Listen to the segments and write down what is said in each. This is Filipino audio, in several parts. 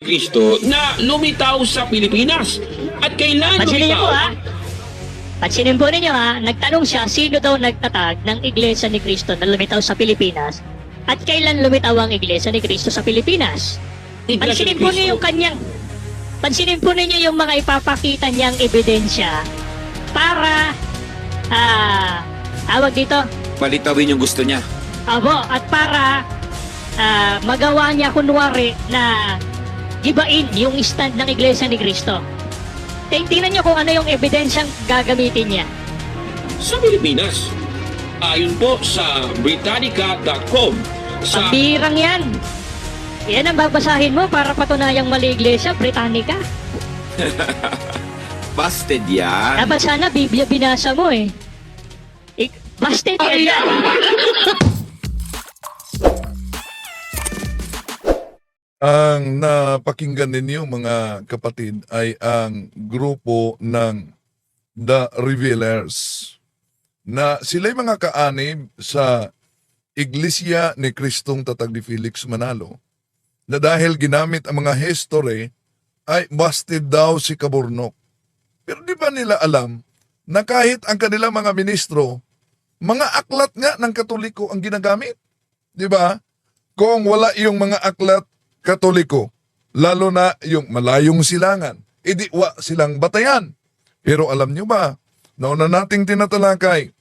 Kristo na lumitaw sa Pilipinas. At kailan Pansinin niyo po lumitaw? ha. Pansinin po ninyo ha, nagtanong siya sino daw nagtatag ng Iglesia ni Cristo na lumitaw sa Pilipinas at kailan lumitaw ang Iglesia ni Cristo sa Pilipinas. Iglesia Pansinin ni po Cristo. ninyo yung kanyang pansinin po ninyo yung mga ipapakita niyang ebidensya para ah tawag dito Palitawin yung gusto niya. abo at para ah, magawa niya kunwari na gibain yung stand ng Iglesia ni Cristo. Ting- Tingnan niyo kung ano yung ebidensyang gagamitin niya. Sa Pilipinas. Ayon po sa Britannica.com. Sa Pambirang yan. Yan ang babasahin mo para patunayang mali Iglesia, Britannica. Busted yan. Dapat sana Biblia binasa mo eh. Ik Busted yan. Ang napakinggan ninyo mga kapatid ay ang grupo ng The Revealers na sila'y mga kaanib sa Iglesia ni Kristong Tatag ni Felix Manalo na dahil ginamit ang mga history ay busted daw si Kaburnok. Pero di ba nila alam na kahit ang kanilang mga ministro, mga aklat nga ng Katoliko ang ginagamit? Di ba? Kung wala yung mga aklat Katoliko, lalo na yung malayong silangan, edi wa silang batayan. Pero alam nyo ba, nauna nating tinatalakay,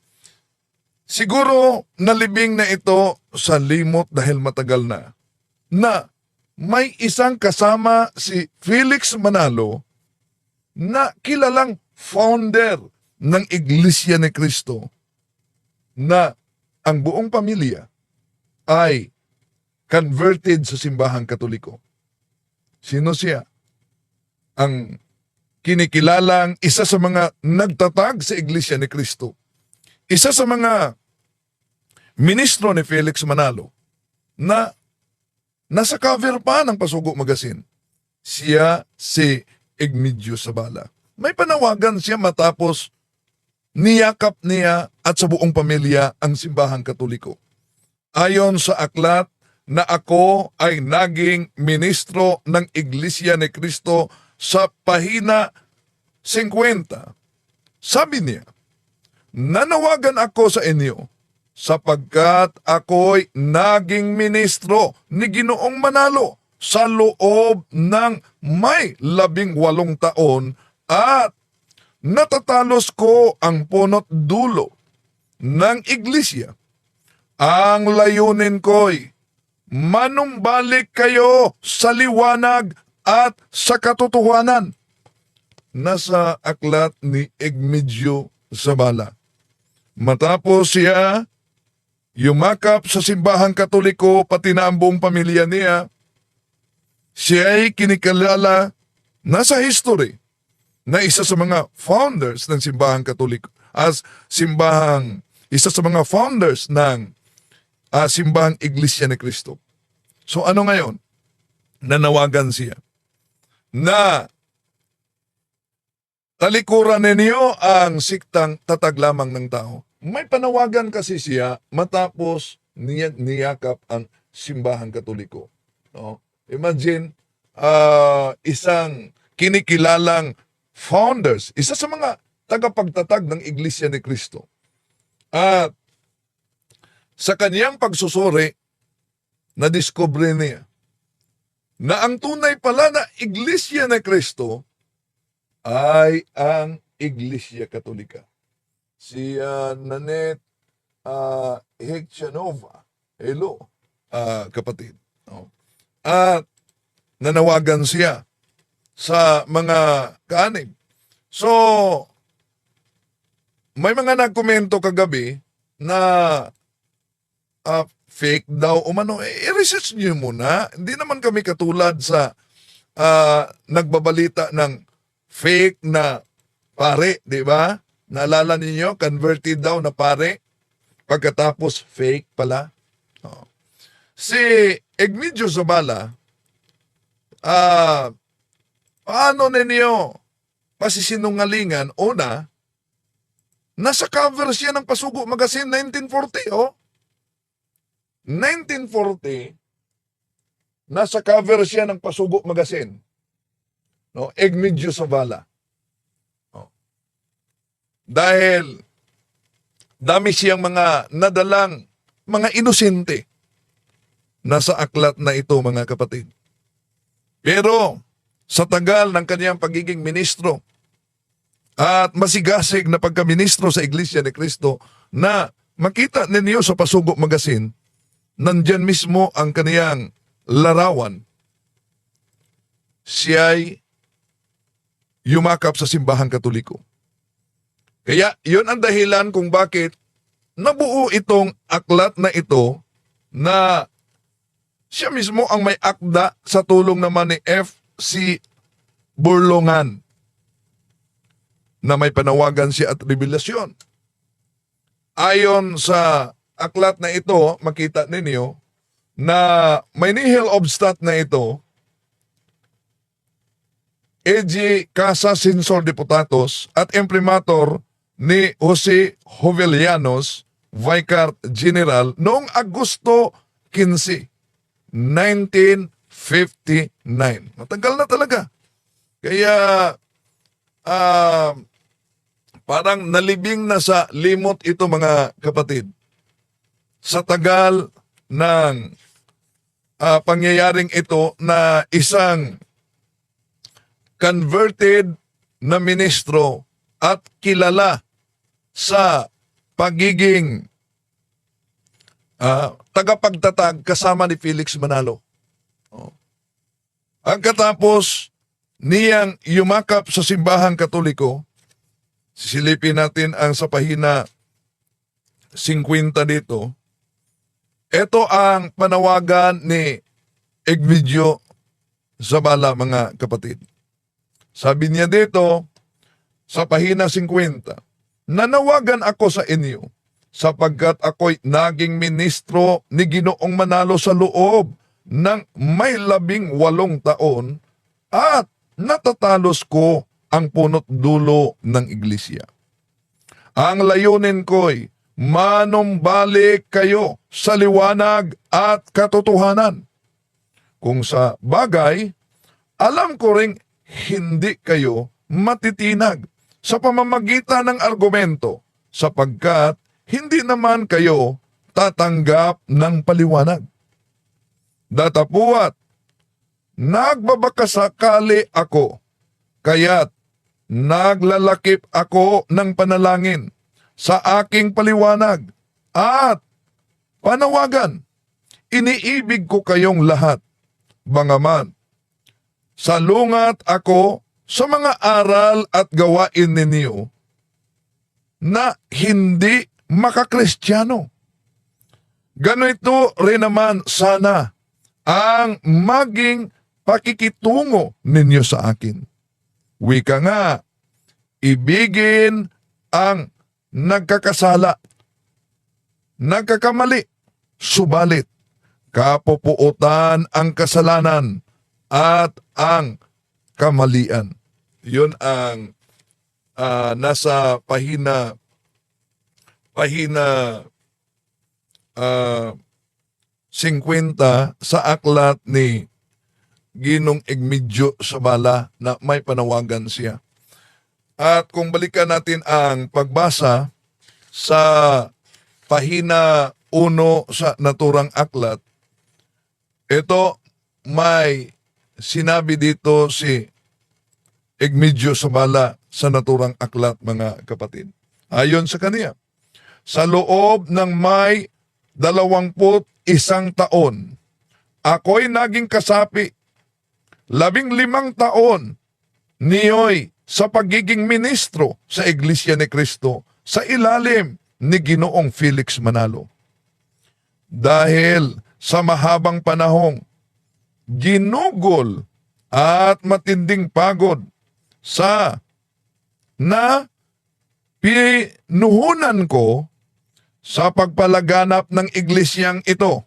siguro nalibing na ito sa limot dahil matagal na, na may isang kasama si Felix Manalo na kilalang founder ng Iglesia ni Cristo na ang buong pamilya ay converted sa simbahang katoliko. Sino siya? Ang kinikilalang isa sa mga nagtatag sa Iglesia ni Cristo. Isa sa mga ministro ni Felix Manalo na nasa cover pa ng Pasugo Magazine. Siya si Egmedio Sabala. May panawagan siya matapos niyakap niya at sa buong pamilya ang simbahang katoliko. Ayon sa aklat na ako ay naging ministro ng Iglesia ni Cristo sa pahina 50. Sabi niya, nanawagan ako sa inyo sapagkat ako'y naging ministro ni Ginoong Manalo sa loob ng may labing walong taon at natatalos ko ang punot dulo ng iglesia. Ang layunin ko'y manumbalik kayo sa liwanag at sa katotohanan. Nasa aklat ni Egmedio Zabala. Matapos siya yumakap sa simbahang katoliko pati na ang buong pamilya niya, siya ay kinikalala na sa history na isa sa mga founders ng simbahang katoliko as simbahang isa sa mga founders ng ah, simbahang Iglesia ni Cristo. So ano ngayon? Nanawagan siya na talikuran ninyo ang siktang tatag lamang ng tao. May panawagan kasi siya matapos niya, niyakap ang simbahang katoliko. No? Imagine, ah, isang kinikilalang founders, isa sa mga tagapagtatag ng Iglesia ni Cristo. At sa kanyang pagsusuri, na-discover niya na ang tunay pala na Iglesia ni Cristo ay ang Iglesia Katolika. Si uh, Nanette uh, Hekchanova, hello, ah, kapatid. No? At nanawagan siya sa mga kaanib. So, may mga nagkomento kagabi na ah, fake daw umano. Eh, i-research niyo muna. Hindi naman kami katulad sa ah, nagbabalita ng fake na pare, di ba? Naalala ninyo, converted daw na pare. Pagkatapos, fake pala. Oo. Si Egmedio Zabala, ah, paano ninyo pasisinungalingan? Una, nasa cover siya ng Pasugo Magazine 1940, oh. 1940, nasa cover siya ng Pasugo Magazine. No, Egmedio Savala. Oh. Dahil dami siyang mga nadalang mga inosente nasa aklat na ito mga kapatid. Pero sa tagal ng kanyang pagiging ministro at masigasig na pagkaministro sa Iglesia ni Cristo na makita ninyo sa Pasugo Magazine, nandyan mismo ang kaniyang larawan. Siya'y yumakap sa simbahang katoliko. Kaya yun ang dahilan kung bakit nabuo itong aklat na ito na siya mismo ang may akda sa tulong naman ni F.C. Burlongan na may panawagan siya at revelasyon. Ayon sa aklat na ito, makita ninyo na may nihil obstat na ito, E.G. Casa Sinsor Deputados at imprimator ni Jose Jovellanos, Vicar General, noong Agosto 15, 1959. Matagal na talaga. Kaya ah, parang nalibing na sa limot ito mga kapatid. Sa tagal ng ah, pangyayaring ito na isang converted na ministro at kilala sa pagiging ah, tagapagtatag kasama ni Felix Manalo. Oh. Ang katapos niyang yumakap sa simbahang katoliko, sisilipin natin ang sa pahina 50 dito. Ito ang panawagan ni Egvidio Zabala mga kapatid. Sabi niya dito sa pahina 50, Nanawagan ako sa inyo sapagkat ako'y naging ministro ni Ginoong Manalo sa loob ng may labing walong taon at natatalos ko ang punot dulo ng iglesia. Ang layunin ko'y manumbalik kayo sa liwanag at katotohanan. Kung sa bagay, alam ko ring hindi kayo matitinag sa pamamagitan ng argumento sapagkat hindi naman kayo tatanggap ng paliwanag. Datapuat, nagbabakasakali ako, kaya't naglalakip ako ng panalangin sa aking paliwanag at panawagan. Iniibig ko kayong lahat, bangaman salungat ako sa mga aral at gawain ninyo na hindi makakristyano. Ganito rin naman sana ang maging pakikitungo ninyo sa akin. Wika nga, ibigin ang nagkakasala, nagkakamali, subalit, kapupuutan ang kasalanan at ang kamalian. Yun ang ah, nasa pahina pahina ah, 50 sa aklat ni Ginong Egmidyo Sabala na may panawagan siya. At kung balikan natin ang pagbasa sa pahina 1 sa naturang aklat, ito may sinabi dito si Egmedio Sabala sa naturang aklat mga kapatid. Ayon sa kaniya, sa loob ng may dalawamput isang taon, ako'y naging kasapi. Labing limang taon niyo'y sa pagiging ministro sa Iglesia ni Cristo sa ilalim ni Ginoong Felix Manalo. Dahil sa mahabang panahong ginugol at matinding pagod sa na pinuhunan ko sa pagpalaganap ng iglesyang ito.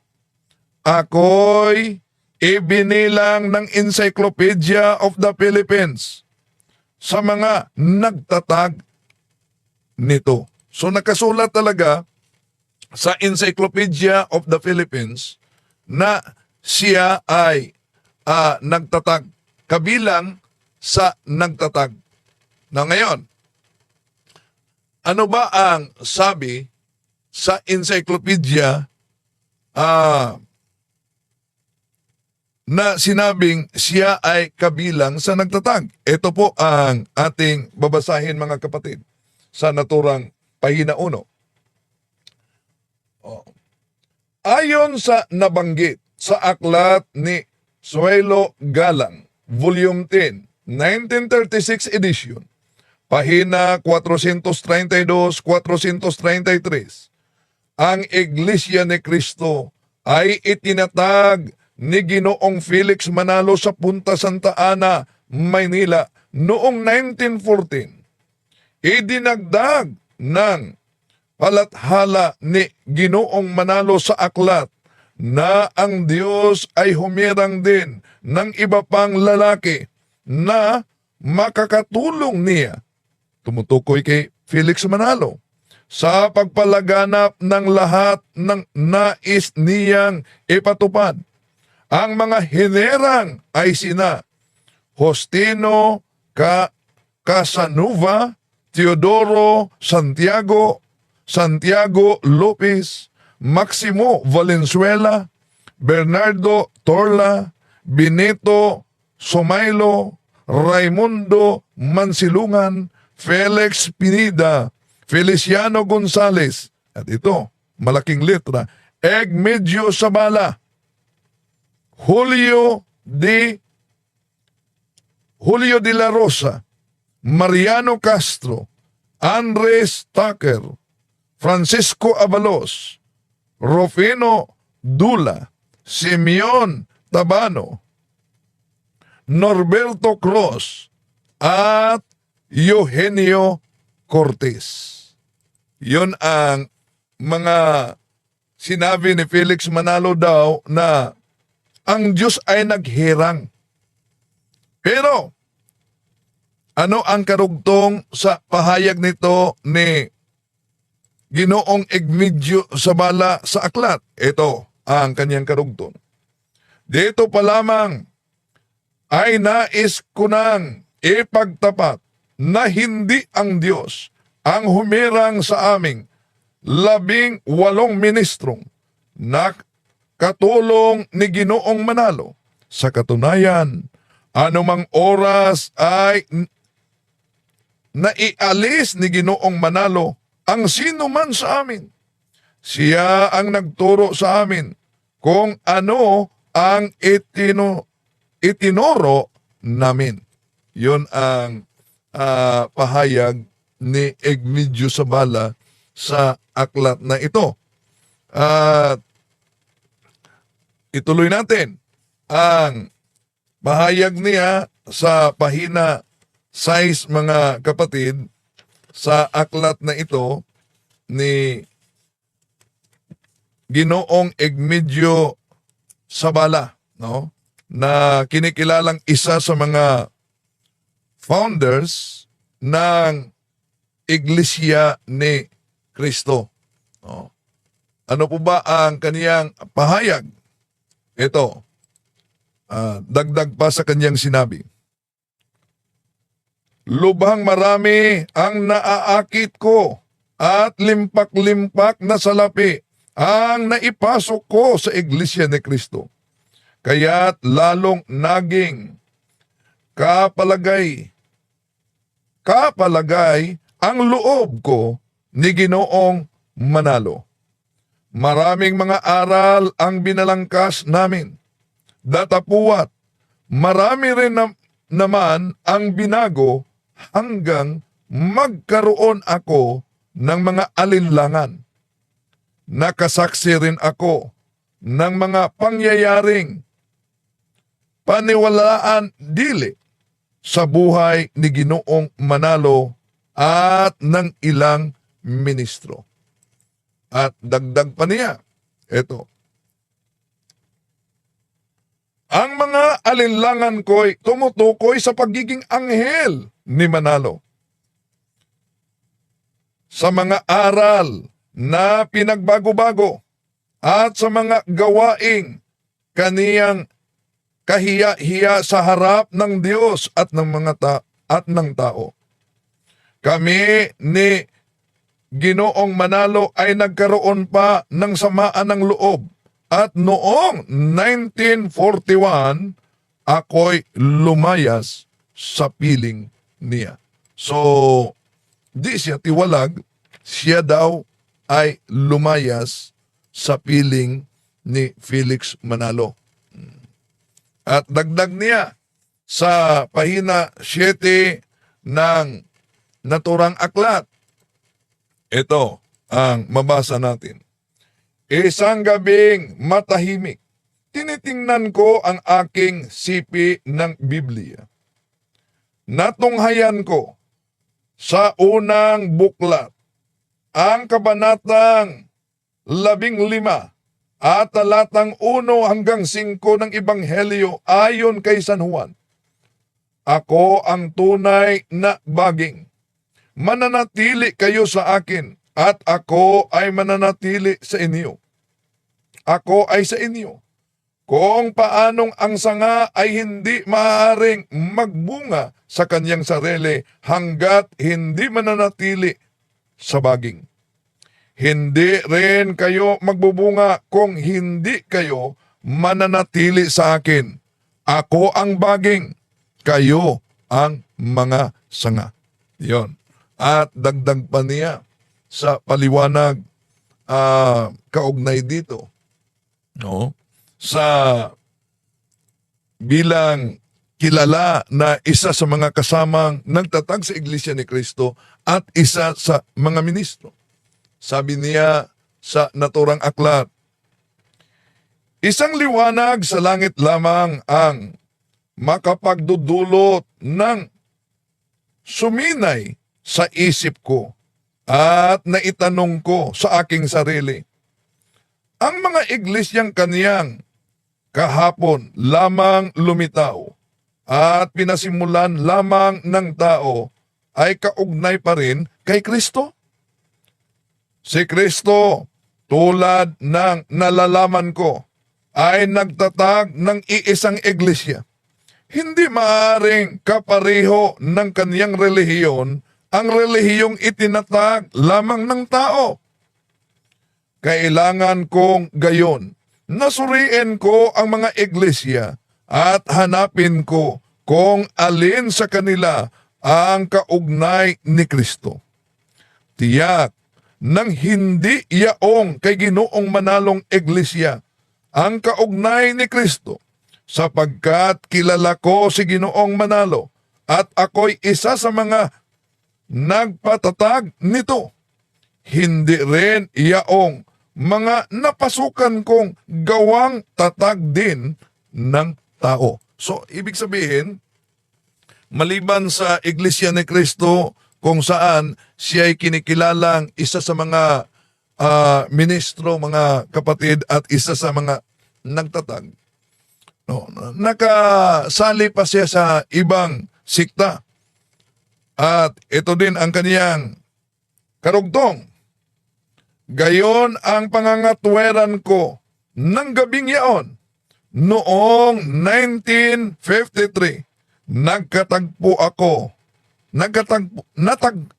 Ako'y ibinilang ng Encyclopedia of the Philippines sa mga nagtatag nito. So nakasulat talaga sa Encyclopedia of the Philippines na siya ay ah, nagtatag. Kabilang sa nagtatag. Na ngayon, ano ba ang sabi sa encyclopedia ah, na sinabing siya ay kabilang sa nagtatag? Ito po ang ating babasahin mga kapatid sa naturang pahina 1. Oh. Ayon sa nabanggit sa aklat ni Suelo Galang, Volume 10, 1936 edition, pahina 432-433, ang Iglesia ni Cristo ay itinatag ni Ginoong Felix Manalo sa Punta Santa Ana, Maynila noong 1914. Idinagdag ng palathala ni Ginoong Manalo sa aklat na ang Diyos ay humirang din ng iba pang lalaki na makakatulong niya. Tumutukoy kay Felix Manalo sa pagpalaganap ng lahat ng nais niyang ipatupad. Ang mga hinerang ay sina Hostino Ka Casanova, Teodoro Santiago, Santiago Lopez, Maximo Valenzuela, Bernardo Torla, Benito Somailo, Raimundo Mansilungan, Felix Pinida, Feliciano Gonzales, at ito, malaking letra, Egmedio Sabala, Julio de Julio de la Rosa, Mariano Castro, Andres Tucker, Francisco Avalos, Rufino Dula, Simeon Tabano, Norberto Cruz, at Eugenio Cortez. Yon ang mga sinabi ni Felix Manalo daw na ang Diyos ay naghirang. Pero, ano ang karugtong sa pahayag nito ni Ginoong Egmedio Sabala sa aklat? Ito ang kanyang karugtong. Dito pa lamang ay nais ko nang ipagtapat na hindi ang Diyos ang humirang sa aming labing walong ministrong na katulong ni Ginoong Manalo. Sa katunayan, anumang oras ay naialis ni Ginoong Manalo ang sino man sa amin. Siya ang nagturo sa amin kung ano ang itino, itinoro namin. Yun ang ah, pahayag ni Egmedio Sabala sa aklat na ito. At ituloy natin ang pahayag niya sa pahina 6 mga kapatid sa aklat na ito ni Ginoong Egmedio Sabala, no? Na kinikilalang isa sa mga founders ng Iglesia ni Kristo. No? Ano po ba ang kaniyang pahayag? Ito, ah, dagdag pa sa kaniyang sinabi. Lubhang marami ang naaakit ko at limpak-limpak na salapi ang naipasok ko sa Iglesia ni Kristo. Kaya't lalong naging kapalagay kapalagay ang loob ko ni Ginoong Manalo. Maraming mga aral ang binalangkas namin. Datapuat, marami rin na- naman ang binago hanggang magkaroon ako ng mga alinlangan. Nakasaksi rin ako ng mga pangyayaring paniwalaan dili sa buhay ni Ginoong Manalo at ng ilang ministro. At dagdag pa niya, ito, ang mga alinlangan ko'y tumutukoy sa pagiging anghel ni Manalo. Sa mga aral na pinagbago-bago at sa mga gawaing kaniyang kahiya-hiya sa harap ng Diyos at ng mga ta- at ng tao. Kami ni Ginoong Manalo ay nagkaroon pa ng samaan ng loob at noong 1941 ako'y lumayas sa piling niya. So, di siya tiwalag, siya daw ay lumayas sa piling ni Felix Manalo. At dagdag niya sa pahina 7 ng naturang aklat. Ito ang mabasa natin. Isang gabing matahimik, tinitingnan ko ang aking sipi ng Biblia. Natunghayan ko sa unang buklat ang kabanatang labing lima at talatang uno hanggang singko ng Ebanghelyo ayon kay San Juan. Ako ang tunay na baging. Mananatili kayo sa akin at ako ay mananatili sa inyo. Ako ay sa inyo. Kung paanong ang sanga ay hindi maaaring magbunga sa kanyang sarili hanggat hindi mananatili sa baging. Hindi rin kayo magbubunga kung hindi kayo mananatili sa akin. Ako ang baging, kayo ang mga sanga. Yon. At dagdag pa niya sa paliwanag ah, kaugnay dito. No? Sa bilang kilala na isa sa mga kasamang nagtatag sa Iglesia ni Kristo at isa sa mga ministro. Sabi niya sa naturang aklat, Isang liwanag sa langit lamang ang makapagdudulot ng suminay sa isip ko at naitanong ko sa aking sarili. Ang mga iglesyang kaniyang kahapon lamang lumitaw at pinasimulan lamang ng tao ay kaugnay pa rin kay Kristo? Si Kristo, tulad ng nalalaman ko, ay nagtatag ng iisang iglesia. Hindi maaring kapareho ng kaniyang relihiyon ang relihiyong itinatag lamang ng tao. Kailangan kong gayon. Nasuriin ko ang mga iglesia at hanapin ko kung alin sa kanila ang kaugnay ni Kristo. Tiyak nang hindi yaong kay ginoong manalong iglesia ang kaugnay ni Kristo sapagkat kilala ko si ginoong manalo at ako'y isa sa mga nagpatatag nito. Hindi rin yaong mga napasukan kong gawang tatag din ng tao. So, ibig sabihin, maliban sa Iglesia ni Kristo kung saan siya ay kinikilalang isa sa mga ah, ministro, mga kapatid at isa sa mga nagtatag. No, nakasali pa siya sa ibang sikta. At ito din ang kaniyang karugtong. Gayon ang pangangatweran ko ng gabing yaon. Noong 1953, nagkatagpo ako. Nagkatagpo, natag,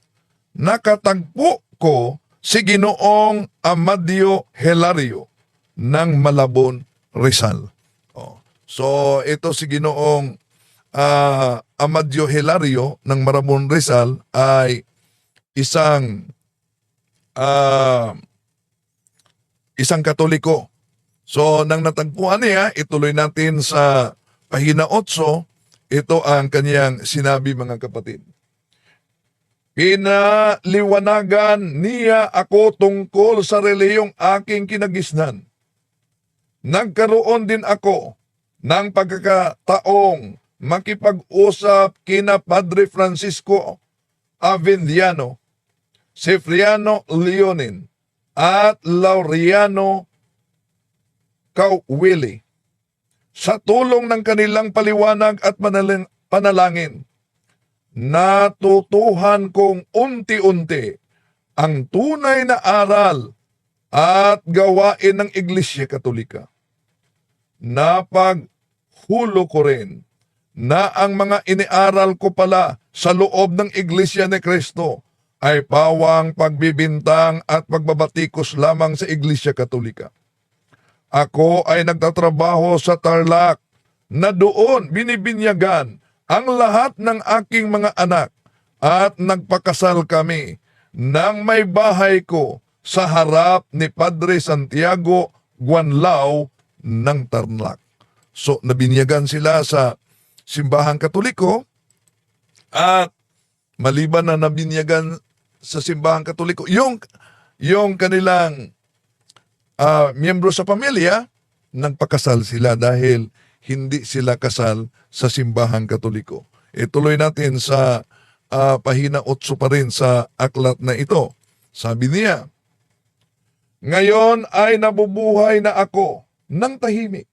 nakatagpo ko si Ginoong Amadio Hilario ng Malabon, Rizal. Oh. So, ito si Ginoong ah, Amadio Hilario ng Malabon, Rizal ay isang ah, isang katoliko. So, nang natagpuan niya, ituloy natin sa pahina 8, ito ang kanyang sinabi mga kapatid. Pinaliwanagan niya ako tungkol sa reliyong aking kinagisnan. Nagkaroon din ako ng pagkakataong makipag-usap kina Padre Francisco Avendiano, Sefriano Leonin, at Laureano Kauwili. Sa tulong ng kanilang paliwanag at manaling, panalangin, natutuhan kong unti-unti ang tunay na aral at gawain ng Iglesia Katolika. napaghulo ko rin na ang mga iniaral ko pala sa loob ng Iglesia ni Kristo ay pawang pagbibintang at pagbabatikos lamang sa Iglesia Katolika. Ako ay nagtatrabaho sa Tarlac na doon binibinyagan ang lahat ng aking mga anak at nagpakasal kami nang may bahay ko sa harap ni Padre Santiago Guanlao ng Tarlac. So nabinyagan sila sa simbahang katoliko at maliban na nabinyagan sa simbahang katoliko, yung, yung kanilang ah, miyembro sa pamilya, nagpakasal sila dahil hindi sila kasal sa simbahang katoliko. Ituloy natin sa ah, pahina 8 pa rin sa aklat na ito. Sabi niya, Ngayon ay nabubuhay na ako ng tahimik.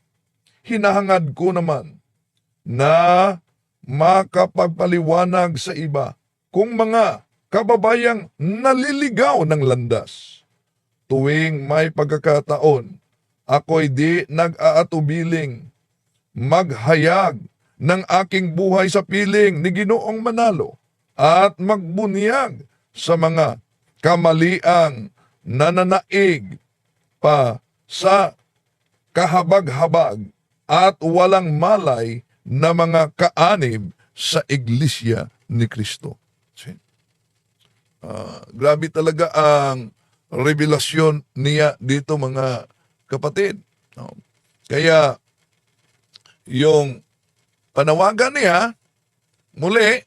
Hinahangad ko naman na makapagpaliwanag sa iba kung mga kababayang naliligaw ng landas. Tuwing may pagkakataon, ako'y di nag-aatubiling maghayag ng aking buhay sa piling ni Ginoong Manalo at magbunyag sa mga kamaliang nananaig pa sa kahabag-habag at walang malay na mga kaanib sa iglesia ni Kristo. Ah, grabe talaga ang revelasyon niya dito mga kapatid. No? Kaya yung panawagan niya, muli,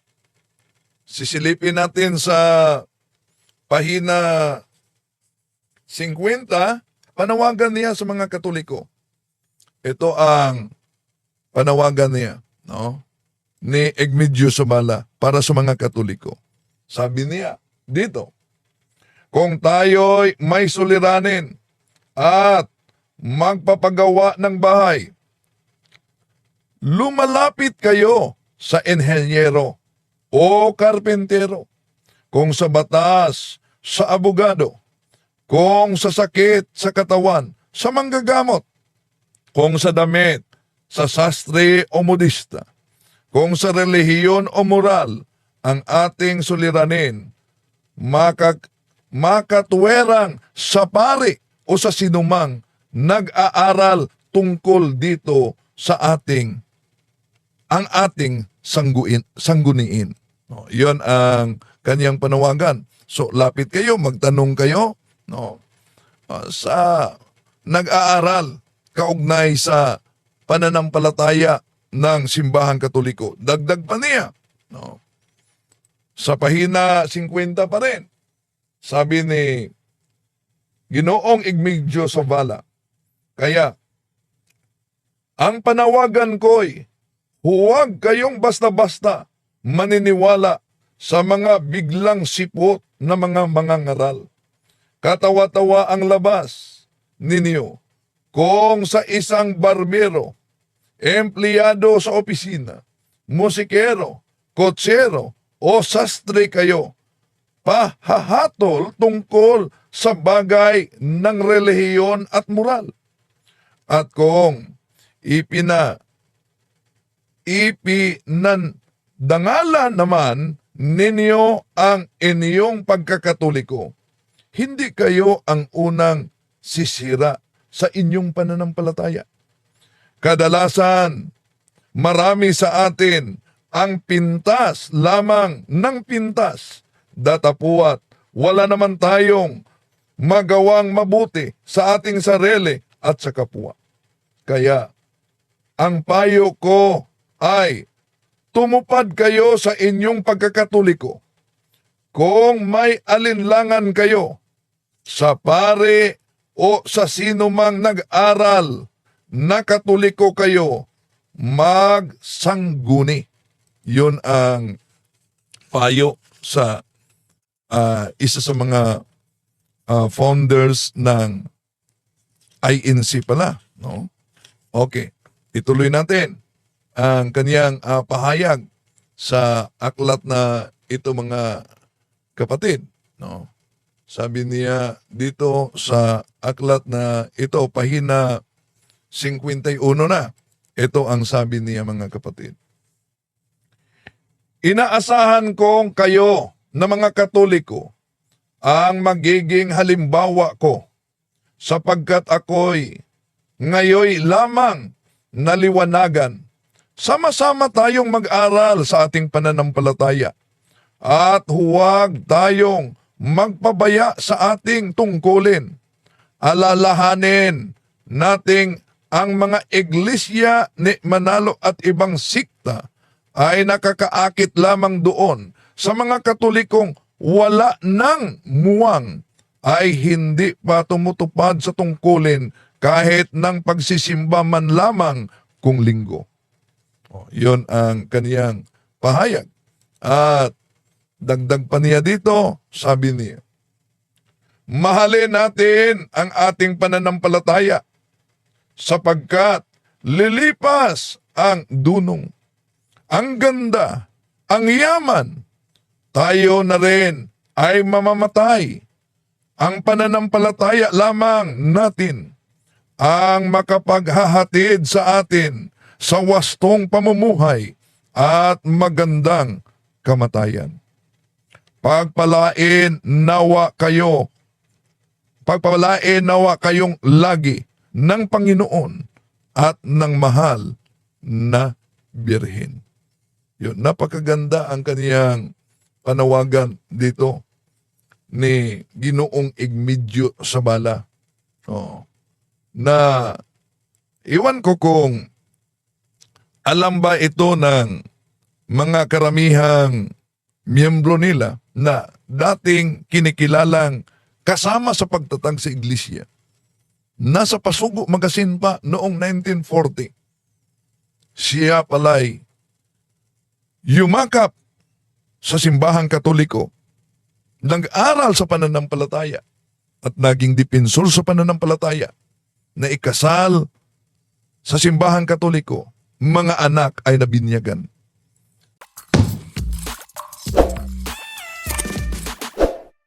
sisilipin natin sa pahina 50, panawagan niya sa mga katoliko. Ito ang panawagan niya, no? Ni Egmedio Sabala para sa mga katoliko. Sabi niya, dito, kung tayo'y may suliranin at magpapagawa ng bahay, lumalapit kayo sa enhenyero o karpentero, kung sa batas, sa abogado, kung sa sakit sa katawan, sa manggagamot, kung sa damit, sa sastre o modista, kung sa relihiyon o moral, ang ating suliranin, makak makatwerang sa pari o sa sinumang nag-aaral tungkol dito sa ating ang ating sangguin, sangguniin. No, 'Yon ang kanyang panawagan. So lapit kayo, magtanong kayo no ah, sa nag-aaral kaugnay sa pananampalataya ng simbahang katoliko. Dagdag pa niya. No. Sa pahina 50 pa rin. Sabi ni Ginoong Igmigdio Savala, kaya ang panawagan ko'y huwag kayong basta-basta maniniwala sa mga biglang sipot na mga mangangaral. Katawa-tawa ang labas ninyo kung sa isang barbero, empleyado sa opisina, musikero, kotsero, o sastre kayo, pahahatol tungkol sa bagay ng relihiyon at moral. At kung ipina ipinandangalan naman ninyo ang inyong pagkakatoliko, hindi kayo ang unang sisira sa inyong pananampalataya. Kadalasan, marami sa atin ang pintas lamang ng pintas. Datapuat, wala naman tayong magawang mabuti sa ating sarili at sa kapwa. Kaya, ang payo ko ay tumupad kayo sa inyong pagkakatoliko. Kung may alinlangan kayo sa pare o sa sino mang nag-aral na katoliko kayo, magsangguni. Yun ang payo sa ah, isa sa mga ah, founders ng INC pala. No? Okay, ituloy natin ang kaniyang ah, pahayag sa aklat na ito mga kapatid. No? Sabi niya dito sa aklat na ito, pahina 51 na. Ito ang sabi niya mga kapatid. Inaasahan kong kayo na mga katoliko ang magiging halimbawa ko sapagkat ako'y ngayoy lamang naliwanagan. Sama-sama tayong mag-aral sa ating pananampalataya at huwag tayong magpabaya sa ating tungkulin. Alalahanin nating ang mga iglesia ni Manalo at ibang sikta ay nakakaakit lamang doon sa mga katolikong wala ng muwang ay hindi pa tumutupad sa tungkulin kahit ng pagsisimba man lamang kung linggo. O, yun ang kaniyang pahayag. At dagdag pa niya dito, sabi niya, Mahalin natin ang ating pananampalataya sapagkat lilipas ang dunong. Ang ganda, ang yaman, tayo na rin ay mamamatay. Ang pananampalataya lamang natin ang makapaghahatid sa atin sa wastong pamumuhay at magandang kamatayan. Pagpalain nawa kayo, pagpalain nawa kayong lagi ng Panginoon at ng mahal na Birhen. Yun, napakaganda ang kaniyang panawagan dito ni Ginoong Igmedyo Sabala. Oh. Na iwan ko kung alam ba ito ng mga karamihang miyembro nila na dating kinikilalang kasama sa pagtatag sa iglesia. Nasa Pasugo Magasin pa noong 1940. Siya pala'y yumakap sa simbahang katoliko, nag-aral sa pananampalataya at naging dipensor sa pananampalataya na ikasal sa simbahang katoliko, mga anak ay nabinyagan.